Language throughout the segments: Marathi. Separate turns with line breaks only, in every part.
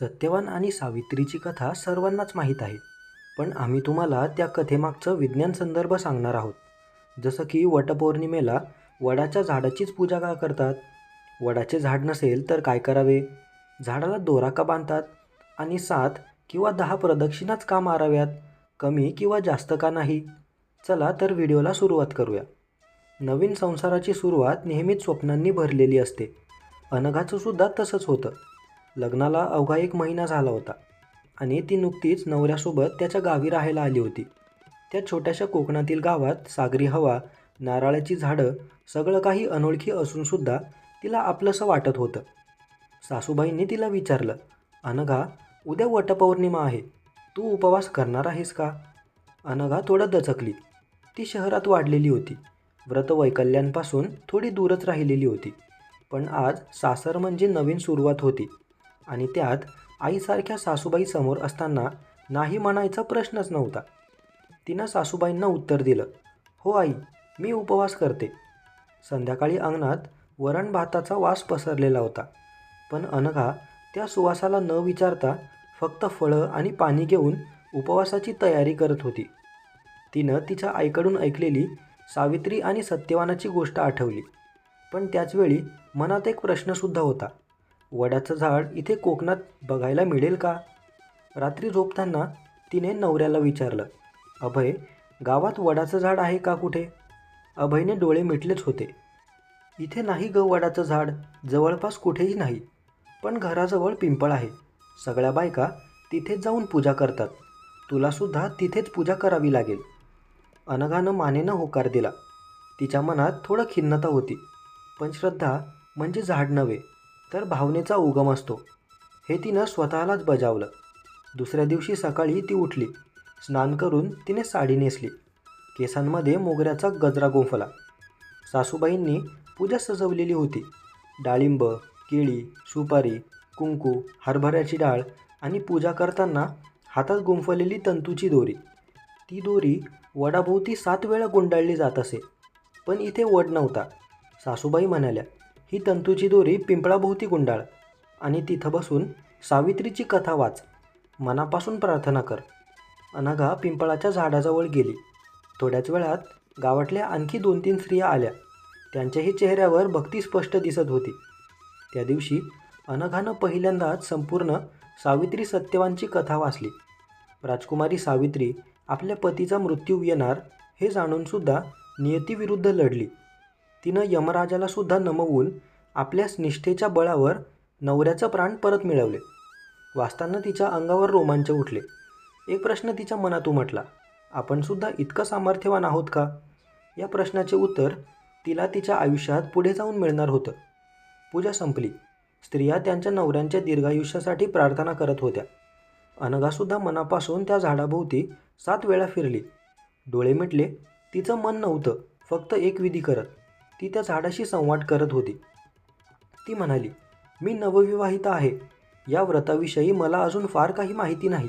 सत्यवान आणि सावित्रीची कथा सर्वांनाच माहीत आहे. पण आम्ही तुम्हाला त्या कथेमागचं विज्ञान संदर्भ सांगणार आहोत. जसं की वटपौर्णिमेला वडाच्या झाडाचीच पूजा का करतात? वडाचे झाड नसेल तर काय करावे? झाडाला दोरा का बांधतात? आणि सात किंवा दहा प्रदक्षिणाच का माराव्यात? कमी किंवा जास्त का नाही? चला तर व्हिडिओला सुरुवात करूया. नवीन संसाराची सुरुवात नेहमीच स्वप्नांनी भरलेली असते. अनघाचं सुद्धा तसंच होतं. लग्नाला अवघा एक महिना झाला होता आणि ती नुकतीच नवऱ्यासोबत त्याच्या गावी राहायला आली होती. त्या छोट्याशा कोकणातील गावात सागरी हवा नारळाची झाडं सगळं काही अनोळखी असूनसुद्धा तिला आपलंसं वाटत होतं. सासूबाईंनी तिला विचारलं अनघा उद्या वटपौर्णिमा आहे तू उपवास करणार आहेस का? अनघा थोडं दचकली. ती शहरात वाढलेली होती. व्रतवैकल्यांपासून थोडी दूरच राहिलेली होती. पण आज सासर म्हणजे नवीन सुरुवात होती. आणि त्यात आईसारख्या सासूबाई समोर असताना नाही म्हणायचा प्रश्नच नव्हता. तिनं सासूबाईंना उत्तर दिलं हो आई मी उपवास करते. संध्याकाळी अंगणात वरण भाताचा वास पसरलेला होता. पण अनघा त्या सुवासाला न विचारता फक्त फळं आणि पाणी घेऊन उपवासाची तयारी करत होती. तिनं तिच्या आईकडून ऐकलेली सावित्री आणि सत्यवानाची गोष्ट आठवली. पण त्याचवेळी मनात एक प्रश्नसुद्धा होता. वडाचं झाड इथे कोकणात बघायला मिळेल का? रात्री झोपताना तिने नवऱ्याला विचारलं अभय गावात वडाचं झाड आहे का कुठे? अभयने डोळे मिटलेच होते. इथे नाही ग वडाचं झाड जवळपास कुठेही नाही पण घराजवळ पिंपळ आहे. सगळ्या बायका तिथेच जाऊन पूजा करतात. तुलासुद्धा तिथेच पूजा करावी लागेल. अनघानं मानेनं होकार दिला. तिच्या मनात थोडं खिन्नता होती पण श्रद्धा म्हणजे झाड नव्हे तर भावनेचा उगम असतो. हे तिनं स्वतःलाच बजावलं. दुसऱ्या दिवशी सकाळी ती उठली. स्नान करून तिने साडी नेसली. केसांमध्ये मोगऱ्याचा गजरा गुंफला. सासूबाईंनी पूजा सजवलेली होती. डाळिंब केळी सुपारी कुंकू हरभऱ्याची डाळ आणि पूजा करताना हातात गुंफलेली तंतूची दोरी. ती दोरी वडाभोवती सात वेळा गुंडाळली जात असे पण इथे वड नव्हता. सासूबाई म्हणाल्या ही तंतूची दोरी पिंपळाभोवती गुंडाळ. आणि तिथं बसून सावित्रीची कथा वाच. मनापासून प्रार्थना कर. अनघा पिंपळाच्या झाडाजवळ गेली. थोड्याच वेळात गावातल्या आणखी दोन तीन स्त्रिया आल्या. त्यांच्याही चेहऱ्यावर भक्ती स्पष्ट दिसत होती. त्या दिवशी अनघानं पहिल्यांदाच संपूर्ण सावित्री सत्यवानची कथा वाचली. राजकुमारी सावित्री आपल्या पतीचा मृत्यू येणार हे जाणूनसुद्धा नियतीविरुद्ध लढली. तिनं यमराजाला सुद्धा नमवून आपल्या निष्ठेच्या बळावर नवऱ्याचं प्राण परत मिळवले. वाचताना तिच्या अंगावर रोमांच उठले. एक प्रश्न तिच्या मनात उमटला आपण सुद्धा इतकं सामर्थ्यवान आहोत का? या प्रश्नाचे उत्तर तिला तिच्या आयुष्यात पुढे जाऊन मिळणार होतं. पूजा संपली. स्त्रिया त्यांच्या नवऱ्यांच्या दीर्घायुष्यासाठी प्रार्थना करत होत्या. अनघासुद्धा मनापासून त्या झाडाभोवती सात वेळा फिरली. डोळे मिटले. तिचं मन नव्हतं फक्त एक विधी करत. ती त्या झाडाशी संवाद करत होती. ती म्हणाली मी नवविवाहिता आहे. या व्रताविषयी मला अजून फार काही माहिती नाही.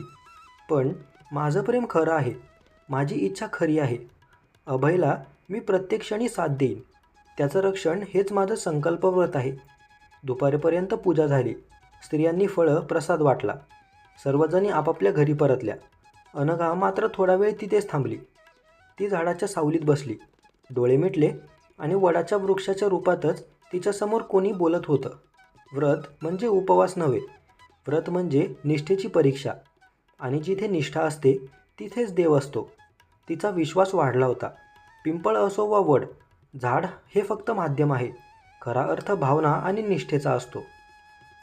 पण माझं प्रेम खरं आहे. माझी इच्छा खरी आहे. अभयला मी प्रत्येक क्षणी साथ देईन. त्याचं रक्षण हेच माझं संकल्पव्रत आहे. दुपारपर्यंत पूजा झाली. स्त्रियांनी फळं प्रसाद वाटला. सर्वजणी आपापल्या घरी परतल्या. अनघा मात्र थोडा वेळ तिथेच थांबली. ती झाडाच्या सावलीत बसली. डोळे मिटले आणि वडाच्या वृक्षाच्या रूपातच तिच्यासमोर कोणी बोलत होतं. व्रत म्हणजे उपवास नव्हे. व्रत म्हणजे निष्ठेची परीक्षा. आणि जिथे निष्ठा असते तिथेच देव असतो. तिचा विश्वास वाढला होता. पिंपळ असो वा वड झाड हे फक्त माध्यम आहे. खरा अर्थ भावना आणि निष्ठेचा असतो.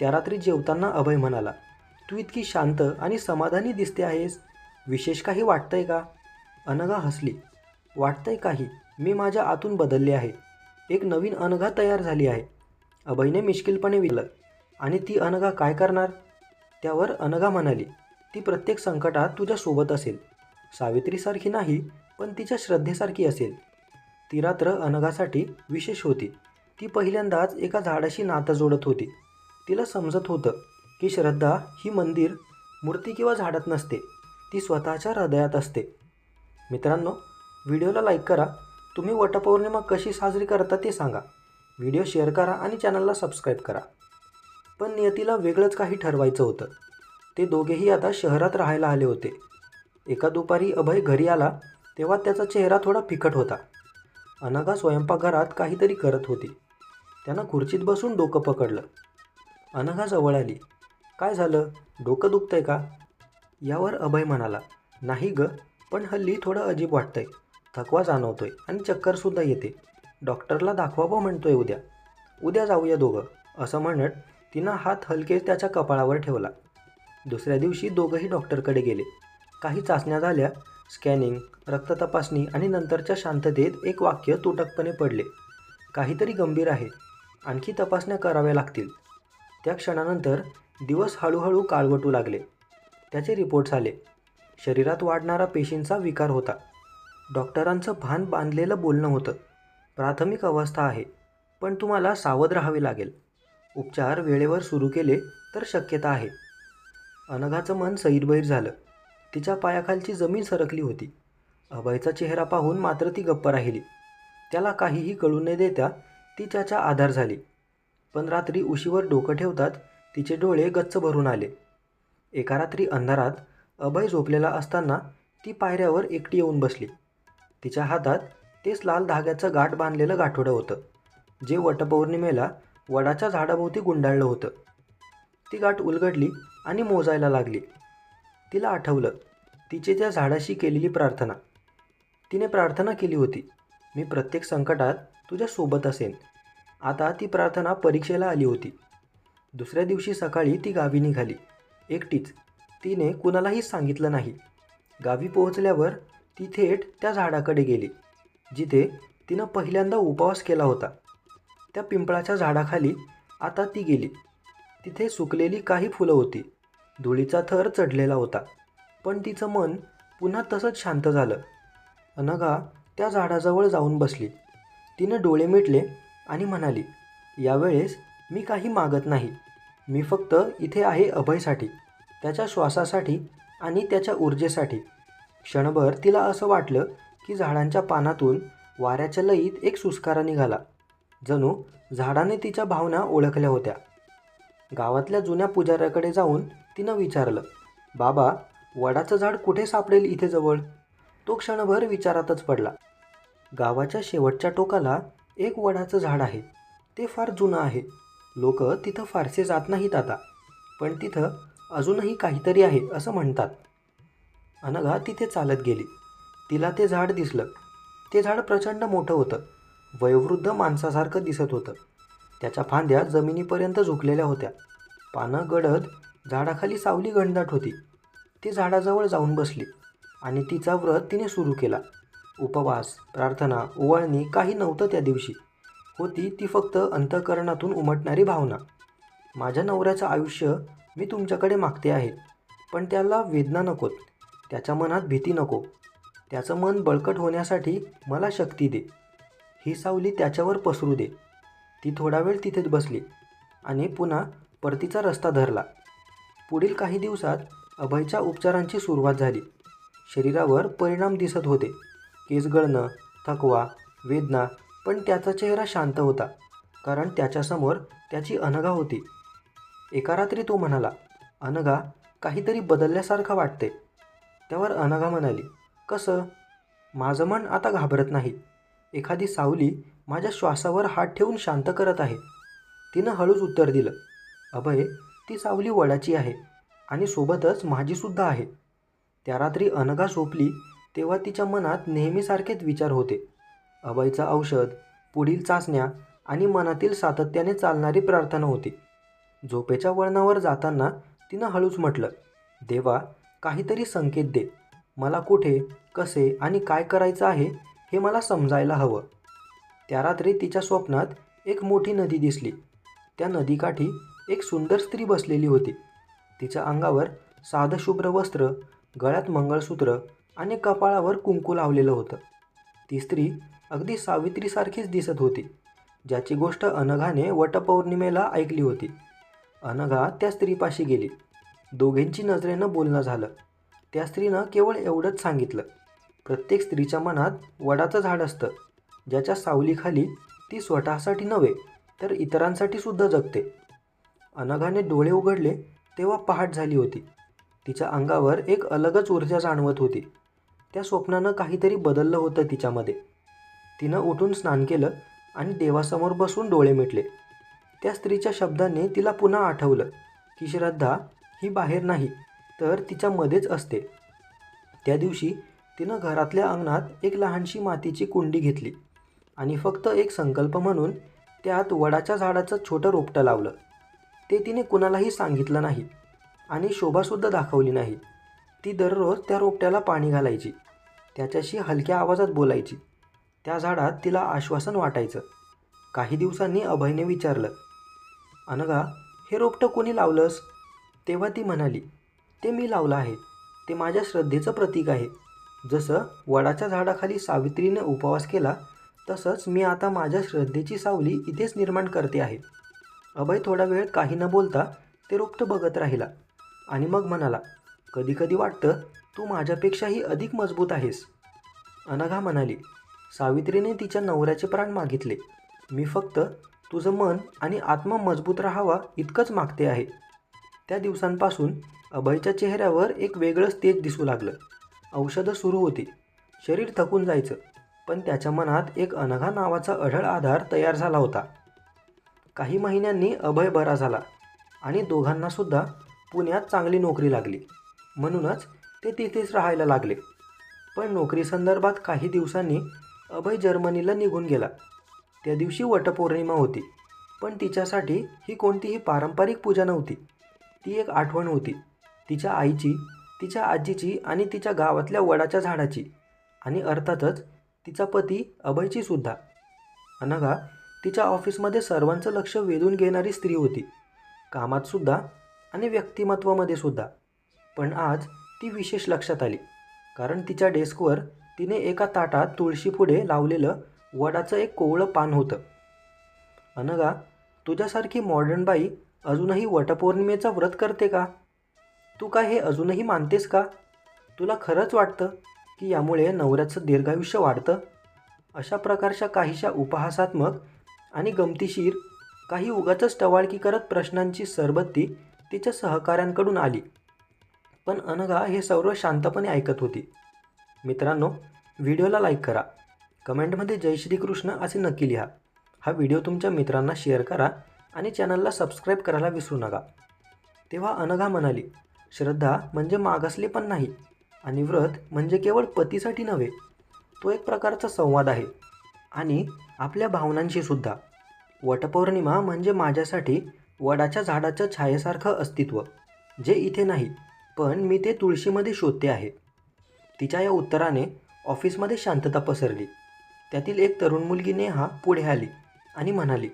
त्या रात्री जेवताना अभय म्हणाला तू इतकी शांत आणि समाधानी दिसते आहेस. विशेष काही वाटतंय का? अनघा हसली. वाटतंय काही. मी माझ्या आतून बदलले आहे. एक नवीन अनघा तयार झाली आहे. अभयने मिश्किलपणे विलं आणि ती अनघा काय करणार? त्यावर अनघा म्हणाली ती प्रत्येक संकटात तुझ्या सोबत असेल. सावित्रीसारखी नाही पण तिच्या श्रद्धेसारखी असेल. ती रात्र अनघासाठी विशेष होती. ती पहिल्यांदाच एका झाडाशी नातं जोडत होती. तिला समजत होतं की श्रद्धा ही मंदिर मूर्ती किंवा झाडात नसते. ती स्वतःच्या हृदयात असते. मित्रांनो व्हिडिओला लाईक करा तुम्ही वटपौर्णिमा कशी साजरी करता ते सांगा. व्हिडिओ शेअर करा आणि चॅनलला सबस्क्राईब करा. पण नियतीला वेगळंच काही ठरवायचं होतं. ते दोघेही आता शहरात राहायला आले होते. एका दुपारी अभय घरी आला तेव्हा त्याचा चेहरा थोडा फिकट होता. अनागा स्वयंपाकघरात काहीतरी करत होती. त्यानं खुर्चीत बसून डोकं पकडलं. अनघा जवळ आली. काय झालं? डोकं दुखतंय का? यावर अभय म्हणाला. नाही ग पण हल्ली थोडं अजीब वाटतंय. थकवा जाणवतोय आणि चक्करसुद्धा येते. डॉक्टरला दाखवा दाखवावं म्हणतोय उद्या. उद्या जाऊया दोघं असं म्हणत तिनं हात हलके त्याच्या कपाळावर ठेवला. दुसऱ्या दिवशी दोघंही डॉक्टरकडे गेले. काही चाचण्या झाल्या स्कॅनिंग रक्त तपासणी आणि नंतरच्या शांततेत एक वाक्य तुटकपणे पडले. काहीतरी गंभीर आहे. आणखी तपासण्या कराव्या लागतील. त्या क्षणानंतर दिवस हळूहळू काळवटू लागले. त्याचे रिपोर्ट्स आले शरीरात वाढणारा पेशींचा विकार होता. डॉक्टरांचं भान बांधलेलं बोलणं होतं. प्राथमिक अवस्था आहे पण तुम्हाला सावध राहावे लागेल. उपचार वेळेवर सुरू केले तर शक्यता आहे. अनघाचं मन सैरबैर झालं. तिच्या पायाखालची जमीन सरकली होती. अभयचा चेहरा पाहून मात्र ती गप्प राहिली. त्याला काहीही कळू न देता ती त्याचा आधार झाली. पण रात्री उशीवर डोकं ठेवतात तिचे डोळे गच्च भरून आले. एका रात्री अंधारात अभय झोपलेला असताना ती पायऱ्यावर एकटी येऊन बसली. तिच्या हातात तेच लाल धाग्याचं गाठ बांधलेलं गाठोडं होतं. जे वटपौर्णिमेला वडाच्या झाडाभोवती गुंडाळलं होतं. ती गाठ उलगडली आणि मोजायला लागली. तिला आठवलं तिचे त्या झाडाशी केलेली प्रार्थना. तिने प्रार्थना केली होती मी प्रत्येक संकटात तुझ्या सोबत असेन. आता ती प्रार्थना परीक्षेला आली होती. दुसऱ्या दिवशी सकाळी ती गावी निघाली. एकटीच तिने कुणालाही सांगितलं नाही. गावी पोहोचल्यावर ती थेट त्या झाडाकडे गेली जिथे तिनं पहिल्यांदा उपवास केला होता. त्या पिंपळाच्या झाडाखाली आता ती गेली. तिथे सुकलेली काही फुलं होती. धुळीचा थर चढलेला होता. पण तिचं मन पुन्हा तसंच शांत झालं. अनघा त्या झाडाजवळ जाऊन बसली. तिनं डोळे मिटले आणि म्हणाली यावेळेस मी काही मागत नाही. मी फक्त इथे आहे अभयसाठी त्याच्या श्वासासाठी आणि त्याच्या ऊर्जेसाठी. क्षणभर तिला असं वाटलं की झाडांच्या पानातून वाऱ्याच्या लईत एक सुस्कारा निघाला. जणू झाडाने तिच्या भावना ओळखल्या होत्या. गावातल्या जुन्या पुजाऱ्याकडे जाऊन तिनं विचारलं बाबा वडाचं झाड कुठे सापडेल इथे जवळ? तो क्षणभर विचारातच पडला. गावाच्या शेवटच्या टोकाला एक वडाचं झाड आहे. ते फार जुनं आहे. लोक तिथं फारसे जात नाहीत आता. पण तिथं अजूनही काहीतरी आहे असं म्हणतात. अनघा तिथे चालत गेली. तिला ते झाड दिसलं. ते झाड प्रचंड मोठं होतं. वयोवृद्ध माणसासारखं दिसत होतं. त्याच्या फांद्या जमिनीपर्यंत झुकलेल्या होत्या. पानं गडद झाडाखाली सावली घनदाट होती. ती झाडाजवळ जाऊन बसली आणि तिचा व्रत तिने सुरू केला. उपवास प्रार्थना ओवाळणी काही नव्हतं त्या दिवशी. होती ती फक्त अंतःकरणातून उमटणारी भावना. माझ्या नवऱ्याचं आयुष्य मी तुमच्याकडे मागते आहे पण त्याला वेदना नकोत. त्याच्या मनात भीती नको. त्याचं मन बळकट होण्यासाठी मला शक्ती दे. ही सावली त्याच्यावर पसरू दे. ती थोडा वेळ तिथेच बसली आणि पुन्हा परतीचा रस्ता धरला. पुढील काही दिवसात अभयच्या उपचारांची सुरुवात झाली. शरीरावर परिणाम दिसत होते. केस गळणं थकवा वेदना पण त्याचा चेहरा शांत होता कारण त्याच्यासमोर त्याची अनघा होती. एका रात्री तो म्हणाला अनघा काहीतरी बदलल्यासारखं वाटते त्यावर अनघा म्हणाली कसं? माझं मन आता घाबरत नाही. एखादी सावली माझ्या श्वासावर हात ठेवून शांत करत आहे. तिनं हळूच उत्तर दिलं अभय ती सावली वडाची आहे आणि सोबतच माझीसुद्धा आहे. त्या रात्री अनघा झोपली तेव्हा तिच्या मनात नेहमीसारखेच विचार होते. अभयचं औषध पुढील चाचण्या आणि मनातील सातत्याने चालणारी प्रार्थना होती. झोपेच्या वळणावर जाताना तिनं हळूच म्हटलं देवा काहीतरी संकेत दे. मला कुठे कसे आणि काय करायचं आहे हे मला समजायला हवं. त्या रात्री तिच्या स्वप्नात एक मोठी नदी दिसली. त्या नदीकाठी एक सुंदर स्त्री बसलेली होती. तिच्या अंगावर साधं शुभ्र वस्त्र गळ्यात मंगळसूत्र आणि कपाळावर कुंकू लावलेलं होतं. ती स्त्री अगदी सावित्रीसारखीच दिसत होती ज्याची गोष्ट अनघाने वटपौर्णिमेला ऐकली होती. अनघा त्या स्त्रीपाशी गेली. दोघींची नजरेनं बोलणं झालं. त्या स्त्रीनं केवळ एवढंच सांगितलं. प्रत्येक स्त्रीच्या मनात वडाचं झाड असतं. ज्याच्या सावलीखाली ती स्वतःसाठी नव्हे तर इतरांसाठी सुद्धा जगते. अनघाने डोळे उघडले तेव्हा पहाट झाली होती. तिच्या अंगावर एक अलगच ऊर्जा जाणवत होती. त्या स्वप्नानं काहीतरी बदललं होतं तिच्यामध्ये. तिनं उठून स्नान केलं आणि देवासमोर बसून डोळे मिटले. त्या स्त्रीच्या शब्दांनी तिला पुन्हा आठवलं की श्रद्धा ही बाहेर नाही तर तिच्यामध्येच असते. त्या दिवशी तिनं घरातल्या अंगणात एक लहानशी मातीची कुंडी घेतली आणि फक्त एक संकल्प म्हणून त्यात वडाच्या झाडाचं छोटं रोपटं लावलं. ते तिने कुणालाही सांगितलं नाही आणि शोभासुद्धा दाखवली नाही. ती दररोज त्या रोपट्याला पाणी घालायची त्याच्याशी हलक्या आवाजात बोलायची. त्या झाडात तिला आश्वासन वाटायचं. काही दिवसांनी अभयने विचारलं अनगा हे रोपटं कोणी लावलंस? तेव्हा ती म्हणाली ते मी लावलं आहे. ते माझ्या श्रद्धेचं प्रतीक आहे. जसं वडाच्या झाडाखाली सावित्रीनं उपवास केला तसंच मी आता माझ्या श्रद्धेची सावली इथेच निर्माण करते आहे. अभय थोडा वेळ काही न बोलता ते रोपटं बघत राहिला आणि मग म्हणाला कधीकधी वाटतं तू माझ्यापेक्षाही अधिक मजबूत आहेस. अनघा म्हणाली सावित्रीने तिच्या नवऱ्याचे प्राण मागितले. मी फक्त तुझं मन आणि आत्मा मजबूत राहावा इतकंच मागते आहे. त्या दिवसांपासून अभयच्या चेहऱ्यावर एक वेगळंच तेज दिसू लागलं. औषधं सुरू होती. शरीर थकून जायचं पण त्याच्या मनात एक अनघा नावाचा अढळ आधार तयार झाला होता. काही महिन्यांनी अभय बरा झाला आणि दोघांनासुद्धा पुण्यात चांगली नोकरी लागली. म्हणूनच ते तिथेच राहायला लागले. पण नोकरी संदर्भात काही दिवसांनी अभय जर्मनीला निघून गेला. त्या दिवशी वटपौर्णिमा होती पण तिच्यासाठी ही कोणतीही पारंपरिक पूजा नव्हती. ती एक आठवण होती. तिच्या आईची तिच्या आजीची आणि तिच्या गावातल्या वडाच्या झाडाची आणि अर्थातच तिचा पती अभयची सुद्धा. अनघा तिच्या ऑफिसमध्ये सर्वांचं लक्ष वेधून घेणारी स्त्री होती. कामातसुद्धा आणि व्यक्तिमत्वामध्ये सुद्धा. पण आज ती विशेष लक्षात आली. कारण तिच्या डेस्कवर तिने एका ताटात तुळशीपुढे लावलेलं वडाचं एक कोवळं पान होतं. अनघा तुझ्यासारखी मॉडर्न बाई अजूनही वटपौर्णिमेचं व्रत करते का? तू काय हे अजूनही मानतेस का? तुला खरंच वाटतं की यामुळे नवऱ्याचं दीर्घायुष्य वाढतं? अशा प्रकारच्या काहीशा उपहासात्मक आणि गमतीशीर काही उगाचच टवाळकी करत प्रश्नांची सरबत्ती तिच्या सहकाऱ्यांकडून आली. पण अनघा हे सर्व शांतपणे ऐकत होती. मित्रांनो व्हिडिओला लाईक करा. कमेंटमध्ये जय श्रीकृष्ण असे नक्की लिहा. हा व्हिडिओ तुमच्या मित्रांना शेअर करा. आणि चॅनलला सबस्क्राईब करायला विसरू नका. तेव्हा अनघा म्हणाली श्रद्धा म्हणजे मागासले पण नाही आणि व्रत म्हणजे केवळ पतीसाठी नव्हे तो एक प्रकारचा संवाद आहे आणि आपल्या भावनांशी सुद्धा. वटपौर्णिमा म्हणजे माझ्यासाठी वडाच्या झाडाच्या छायेसारखं अस्तित्व जे इथे नाही पण मी ते तुळशीमध्ये शोधते आहे. तिच्या या उत्तराने ऑफिसमध्ये शांतता पसरली. त्यातील एक तरुण मुलगी नेहा पुढे आली आणि म्हणाली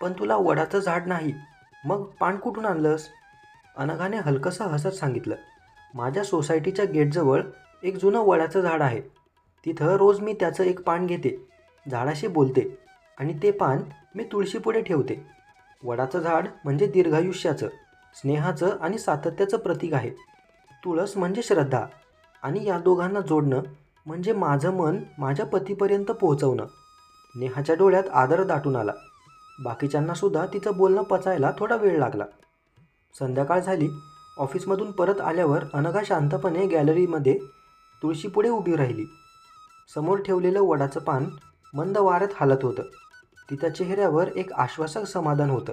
पण तुला वडाचं झाड नाही. मग पान कुठून आणलंस? अनघाने हलकंसं हसत सांगितलं. माझ्या सोसायटीच्या गेटजवळ एक जुनं वडाचं झाड आहे. तिथं रोज मी त्याचं एक पान घेते. झाडाशी बोलते आणि ते पान मी तुळशीपुढे ठेवते. वडाचं झाड म्हणजे दीर्घायुष्याचं स्नेहाचं आणि सातत्याचं प्रतीक आहे. तुळस म्हणजे श्रद्धा आणि या दोघांना जोडणं म्हणजे माझं मन माझ्या पतीपर्यंत पोहोचवणं. नेहाच्या डोळ्यात आदर दाटून आला. बाकीच्यांनासुद्धा तिचं बोलणं पचायला थोडा वेळ लागला. संध्याकाळ झाली. ऑफिसमधून परत आल्यावर अनघा शांतपणे गॅलरीमध्ये तुळशीपुढे उभी राहिली. समोर ठेवलेलं वडाचं पान मंद वाऱ्यात हालत होतं. तिच्या चेहऱ्यावर एक आश्वासक समाधान होतं.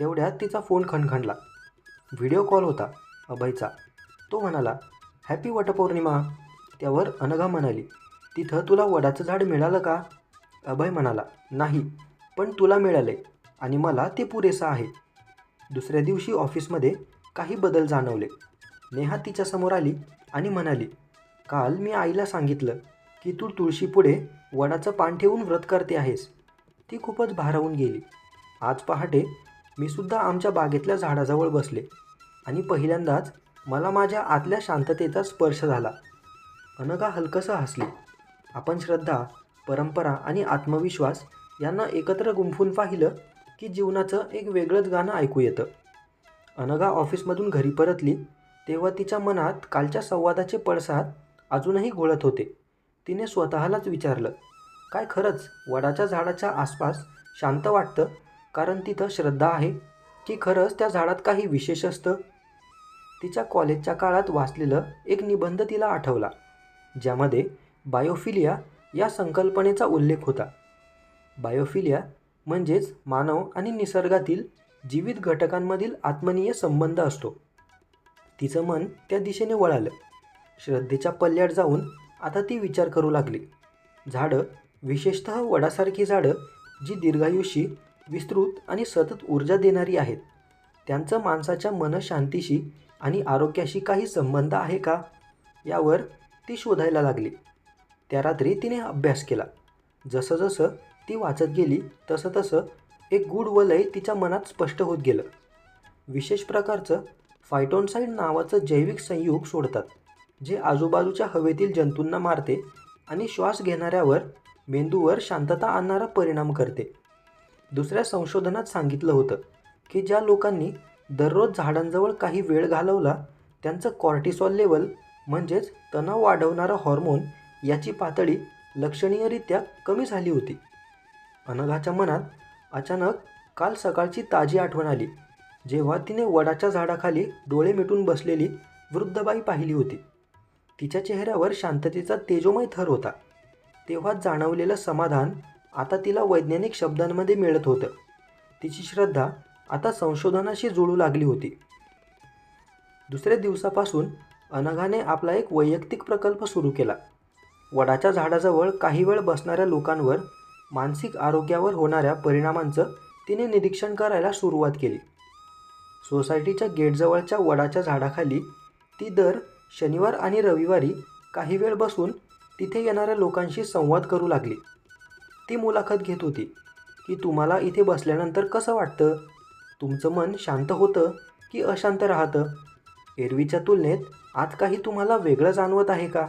तेवढ्यात तिचा फोन खणखणला. व्हिडिओ कॉल होता. अभयचा. तो म्हणाला हॅपी वटपौर्णिमा. त्यावर अनघा म्हणाली तिथं तुला वडाचं झाड मिळालं का? अभय म्हणाला नाही. पण तुला मिळाले आणि मला ते पुरेसं आहे. दुसऱ्या दिवशी ऑफिसमध्ये काही बदल जाणवले. नेहा तिच्यासमोर आली आणि म्हणाली काल मी आईला सांगितलं की तू तुळशीपुढे वडाचं पान ठेवून व्रत करते आहेस. ती खूपच भारावून गेली. आज पहाटे मी सुद्धा आमच्या बागेतल्या झाडाजवळ बसले आणि पहिल्यांदाच मला माझ्या आतल्या शांततेचा स्पर्श झाला. अनघा हलकसं हसली. आपण श्रद्धा परंपरा आणि आत्मविश्वास यांना एकत्र गुंफून पाहिलं की जीवनाचं एक वेगळंच गाणं ऐकू येतं. अनघा ऑफिसमधून घरी परतली तेव्हा तिच्या मनात कालच्या संवादाचे पडसाद अजूनही घोळत होते. तिने स्वतःलाच विचारलं काय खरंच वडाच्या झाडाच्या आसपास शांत वाटतं? कारण तिथं श्रद्धा आहे की खरंच त्या झाडात काही विशेष असतं? तिच्या कॉलेजच्या काळात वाचलेलं एक निबंध तिला आठवला ज्यामध्ये बायोफिलिया या संकल्पनेचा उल्लेख होता. बायोफिलिया म्हणजेच मानव आणि निसर्गातील जीवित घटकांमधील आत्मनीय संबंध असतो. तिचं मन त्या दिशेने वळालं. श्रद्धेच्या पल्ल्यात जाऊन आता ती विचार करू लागली. झाडं विशेषत वडासारखी झाडं जी दीर्घायुषी विस्तृत आणि सतत ऊर्जा देणारी आहेत. त्यांचं माणसाच्या मनशांतीशी आणि आरोग्याशी काही संबंध आहे का? यावर ती शोधायला लागली. त्या रात्री तिने अभ्यास केला. जसंजसं ती वाचत गेली तसं तसं एक गूढ वलय तिच्या मनात स्पष्ट होत गेलं. विशेष प्रकारचं फायटोनसाईड नावाचं जैविक संयुग सोडतात जे आजूबाजूच्या हवेतील जंतूंना मारते आणि श्वास घेणाऱ्यावर मेंदूवर शांतता आणणारा परिणाम करते. दुसऱ्या संशोधनात सांगितलं होतं की ज्या लोकांनी दररोज झाडांजवळ काही वेळ घालवला त्यांचं कॉर्टिसॉल लेवल म्हणजेच तणाव वाढवणारा हॉर्मोन याची पातळी लक्षणीयरित्या कमी झाली होती. अनघाच्या मनात अचानक काल सकाळची ताजी आठवण आली जेव्हा तिने वडाच्या झाडाखाली डोळे मिटून बसलेली वृद्धबाई पाहिली होती. तिच्या चेहऱ्यावर शांततेचा तेजोमय थर होता. तेव्हा जाणवलेलं समाधान आता तिला वैज्ञानिक शब्दांमध्ये मिळत होतं. तिची श्रद्धा आता संशोधनाशी जुळू लागली होती. दुसऱ्या दिवसापासून अनघाने आपला एक वैयक्तिक प्रकल्प सुरू केला. वडाच्या झाडाजवळ काही वेळ बसणाऱ्या लोकांवर मानसिक आरोग्यावर होणाऱ्या परिणामांचं तिने निरीक्षण करायला सुरुवात केली. सोसायटीच्या गेटजवळच्या वडाच्या झाडाखाली ती दर शनिवार आणि रविवारी काही वेळ बसून तिथे येणाऱ्या लोकांशी संवाद करू लागली. ती मुलाखत घेत होती की तुम्हाला इथे बसल्यानंतर कसं वाटतं? तुमचं मन शांत होतं की अशांत राहतं? एरवीच्या तुलनेत आज काही तुम्हाला वेगळं जाणवत आहे का?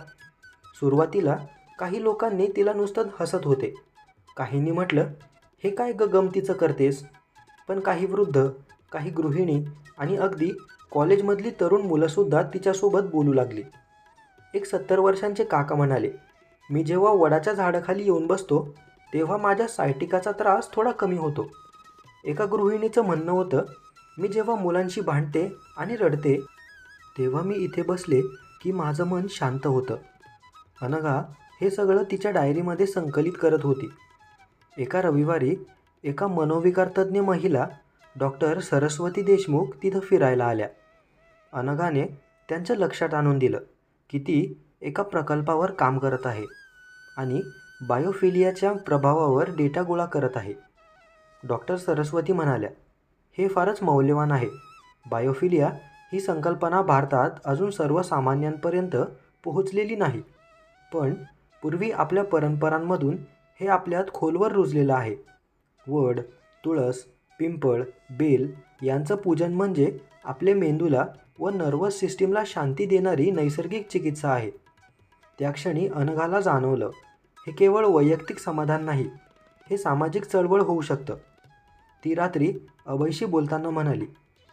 सुरुवातीला काही लोकांनी तिला नुसतं हसत होते. काहींनी म्हटलं हे काय ग गमतीचं करतेस? पण काही वृद्ध काही गृहिणी आणि अगदी कॉलेजमधली तरुण मुलंसुद्धा तिच्यासोबत बोलू लागली. एक सत्तर वर्षांचे काका म्हणाले मी जेव्हा वडाच्या झाडाखाली येऊन बसतो तेव्हा माझ्या सायटिकाचा त्रास थोडा कमी होतो. एका गृहिणीचं म्हणणं होतं मी जेव्हा मुलांशी भांडते आणि रडते तेव्हा मी इथे बसले की माझं मन शांत होतं. अनघा हे सगळं तिच्या डायरीमध्ये संकलित करत होती. एका रविवारी एका मनोविकारतज्ज्ञ महिला डॉक्टर सरस्वती देशमुख तिथं फिरायला आल्या. अनघाने त्यांच्या लक्षात आणून दिलं की ती एका प्रकल्पावर काम करत आहे आणि बायोफिलियाच्या प्रभावावर डेटा गोळा करत आहे. डॉक्टर सरस्वती म्हणाल्या हे फारच मौल्यवान आहे. बायोफिलिया ही संकल्पना भारतात अजून सर्वसामान्यांपर्यंत पोहोचलेली नाही. पण पूर्वी आपल्या परंपरांमधून हे आपल्यात खोलवर रुजलेलं आहे. वड तुळस पिंपळ बेल यांचं पूजन म्हणजे आपले मेंदूला व नर्वस सिस्टीमला शांती देणारी नैसर्गिक चिकित्सा आहे. त्या क्षणी अनघाला जाणवलं हे केवळ वैयक्तिक समाधान नाही हे सामाजिक चळवळ होऊ शकतं. ती रात्री अभयशी बोलताना म्हणाली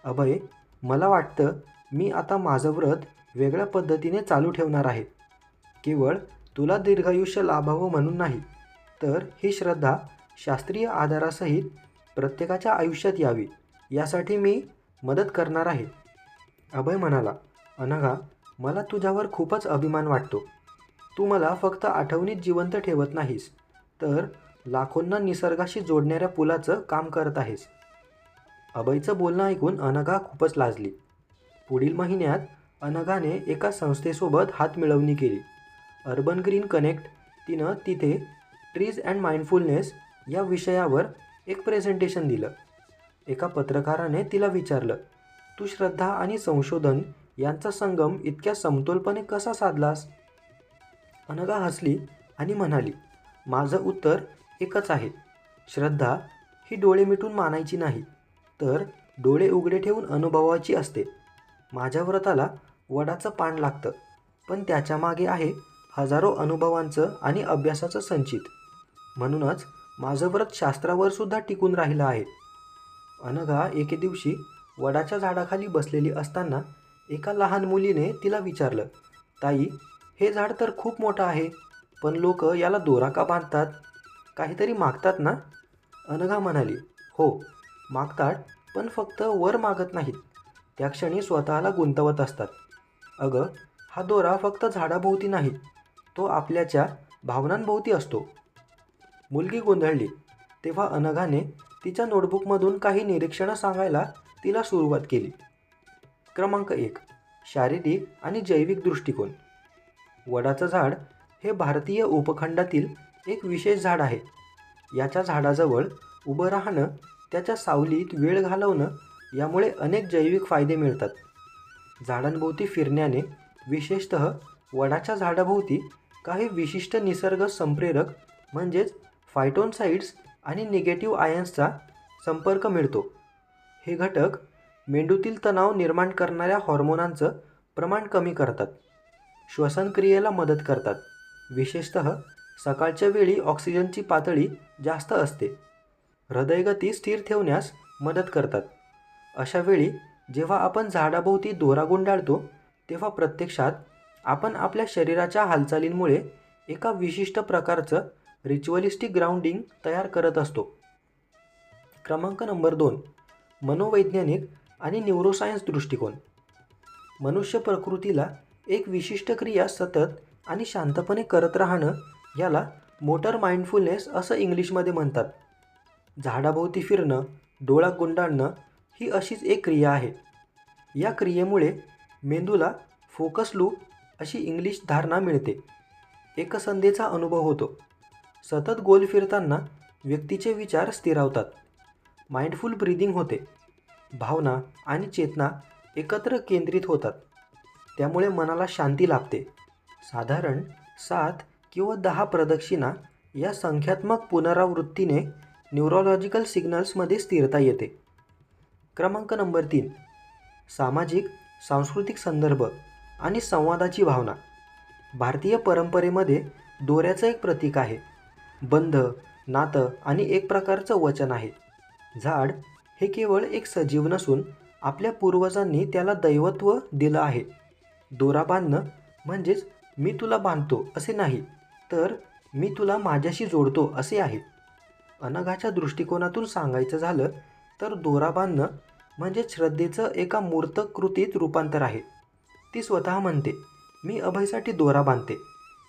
अभय मला वाटतं मी आता माझं व्रत वेगळ्या पद्धतीने चालू ठेवणार आहे. केवळ तुला दीर्घायुष्य लाभावं म्हणून नाही तर ही श्रद्धा शास्त्रीय आधारासहित प्रत्येकाच्या आयुष्यात यावी यासाठी मी मदत करणार आहे. अभय म्हणाला अनघा मला तुझ्यावर खूपच अभिमान वाटतो. तू मला फक्त आठवणीत जिवंत ठेवत नाहीस तर लाखोंना निसर्गाशी जोडणाऱ्या पुलाचं काम करत आहेस. अभयचं बोलणं ऐकून अनघा खूपच लाजली. पुढील महिन्यात अनघाने एका संस्थेसोबत हात मिळवणी केली. अर्बन ग्रीन कनेक्ट तिनं तिथे ट्रीज अँड माइंडफुलनेस या विषयावर एक प्रेझेंटेशन दिलं. एका पत्रकाराने तिला विचारलं तू श्रद्धा आणि संशोधन यांचा संगम इतक्या समतोलपणे कसा साधलास? अनघा हसली आणि म्हणाली माझं उत्तर एकच आहे. श्रद्धा ही डोळे मिटून मानायची नाही तर डोळे उघडे ठेवून अनुभवाची असते. माझ्या व्रताला वडाचं पान लागतं पण त्याच्यामागे आहे हजारो अनुभवांचं आणि अभ्यासाचं संचित. म्हणूनच माझं व्रत शास्त्रावर सुद्धा टिकून राहिलं आहे. अनघा एके दिवशी वडाच्या झाडाखाली बसलेली असताना एका लहान मुलीने तिला विचारलं ताई हे झाड तर खूप मोठं आहे पण लोक याला दोरा का बांधतात? काहीतरी मागतात ना? अनघा म्हणाली हो मागतात पण फक्त वर मागत नाहीत. त्या क्षणी स्वतःला गुंतवत असतात. अगं हा दोरा फक्त झाडाभोवती नाही तो आपल्याच्या भावनांभोवती असतो. मुलगी गोंधळली. तेव्हा अनघाने तिच्या नोटबुकमधून काही निरीक्षणं सांगायला तिला सुरुवात केली. क्रमांक एक शारीरिक आणि जैविक दृष्टिकोन. वडाचं झाड हे भारतीय उपखंडातील एक विशेष झाड आहे. याच्या झाडाजवळ उभं राहणं त्याच्या सावलीत वेळ घालवणं यामुळे अनेक जैविक फायदे मिळतात. झाडांभोवती फिरण्याने विशेषत वडाच्या झाडाभोवती काही विशिष्ट निसर्ग संप्रेरक म्हणजेच फायटोनसाईड्स आणि निगेटिव्ह आयन्सचा संपर्क मिळतो. हे घटक मेंदूतील तणाव निर्माण करणाऱ्या हॉर्मोनांचं प्रमाण कमी करतात. श्वसनक्रियेला मदत करतात. विशेषत सकाळच्या वेळी ऑक्सिजनची पातळी जास्त असते. हृदयगती स्थिर ठेवण्यास मदत करतात. अशा वेळी जेव्हा आपण झाडाभोवती दोरा गुंडाळतो तेव्हा प्रत्यक्षात आपण आपल्या शरीराच्या हालचालींमुळे एका विशिष्ट प्रकारचं रिच्युअलिस्टिक ग्राउंडिंग तयार करत असतो. क्रमांक नंबर दोन मनोवैज्ञानिक आणि न्यूरोसायन्स दृष्टिकोन. मनुष्य प्रकृतीला एक विशिष्ट क्रिया सतत आणि शांतपणे करत राहणं याला मोटर माइंडफुलनेस असं इंग्लिशमध्ये म्हणतात. झाडाभोवती फिरणं डोळा गुंडाळणं ही अशीच एक क्रिया आहे. या क्रियेमुळे मेंदूला फोकस लूप अशी इंग्लिश धारणा मिळते. एकसंधेचा अनुभव होतो. सतत गोल फिरताना व्यक्तीचे विचार स्थिरावतात. माइंडफुल ब्रीदिंग होते. भावना आणि चेतना एकत्र केंद्रित होतात. त्यामुळे मनाला शांती लाभते. साधारण सात किंवा दहा प्रदक्षिणा या संख्यात्मक पुनरावृत्तीने न्यूरोलॉजिकल सिग्नल्समध्ये स्थिरता येते. क्रमांक नंबर तीन. सामाजिक सांस्कृतिक संदर्भ आणि संवादाची भावना. भारतीय परंपरेमध्ये दोऱ्याचं एक प्रतीक आहे. बंध नातं आणि एक प्रकारचं वचन आहे. झाड हे केवळ एक सजीव नसून आपल्या पूर्वजांनी त्याला दैवत्व दिलं आहे. दोरा बांधणं म्हणजेच मी तुला बांधतो असे नाही तर मी तुला माझ्याशी जोडतो असे आहे. अनघाच्या दृष्टिकोनातून सांगायचं झालं तर दोरा बांधणं म्हणजे श्रद्धेचं एका मूर्त कृतीत रूपांतर आहे. ती स्वतः म्हणते मी अभयसाठी दोरा बांधते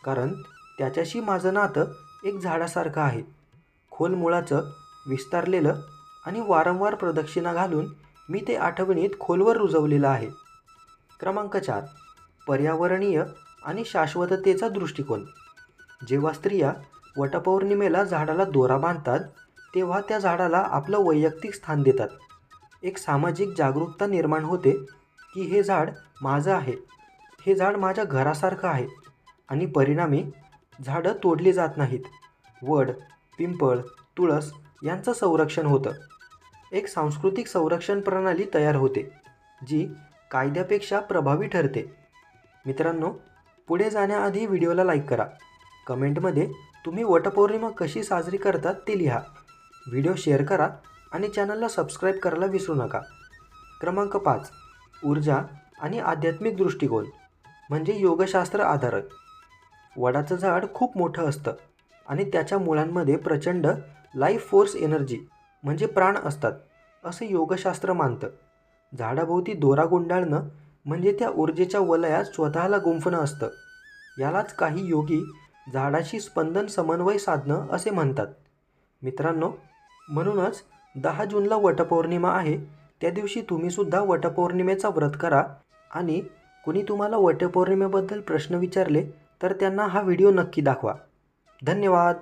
कारण त्याच्याशी माझं नातं एक झाडासारखं आहे. खोल मुळाचं विस्तारलेलं आणि वारंवार प्रदक्षिणा घालून मी ते आठवणीत खोलवर रुजवलेलं आहे. क्रमांक चार. पर्यावरणीय आणि शाश्वततेचा दृष्टिकोन. जेव्हा स्त्रिया वटपौर्णिमेला झाडाला दोरा बांधतात तेव्हा त्या झाडाला आपलं वैयक्तिक स्थान देतात. एक सामाजिक जागरूकता निर्माण होते की हे झाड माझं आहे. हे झाड माझ्या घरासारखं आहे आणि परिणामी झाडं तोडली जात नाहीत. वड पिंपळ तुळस यांचं संरक्षण होतं. एक सांस्कृतिक संरक्षण प्रणाली तयार होते जी कायद्यापेक्षा प्रभावी ठरते. मित्रांनो पुढे जाण्याआधी व्हिडिओला लाईक करा. कमेंटमध्ये तुम्ही वटपौर्णिमा कशी साजरी करतात ते लिहा. व्हिडिओ शेअर करा आणि चॅनलला सबस्क्राईब करायला विसरू नका. क्रमांक पाच ऊर्जा आणि आध्यात्मिक दृष्टिकोन म्हणजे योगशास्त्र आधारक वडाचं झाड खूप मोठं असतं आणि त्याच्या मुळांमध्ये प्रचंड लाईफ फोर्स एनर्जी म्हणजे प्राण असतात असं योगशास्त्र मानतं. झाडाभोवती दोरा गुंडाळणं म्हणजे त्या ऊर्जेच्या वलयात स्वतःला गुंफणं असतं. यालाच काही योगी झाडाशी स्पंदन समन्वय साधणं असे म्हणतात. मित्रांनो म्हणूनच दहा जूनला वटपौर्णिमा आहे. त्या दिवशी तुम्हीसुद्धा वटपौर्णिमेचा व्रत करा. आणि कुणी तुम्हाला वटपौर्णिमेबद्दल प्रश्न विचारले तर त्यांना हा व्हिडिओ नक्की दाखवा. धन्यवाद.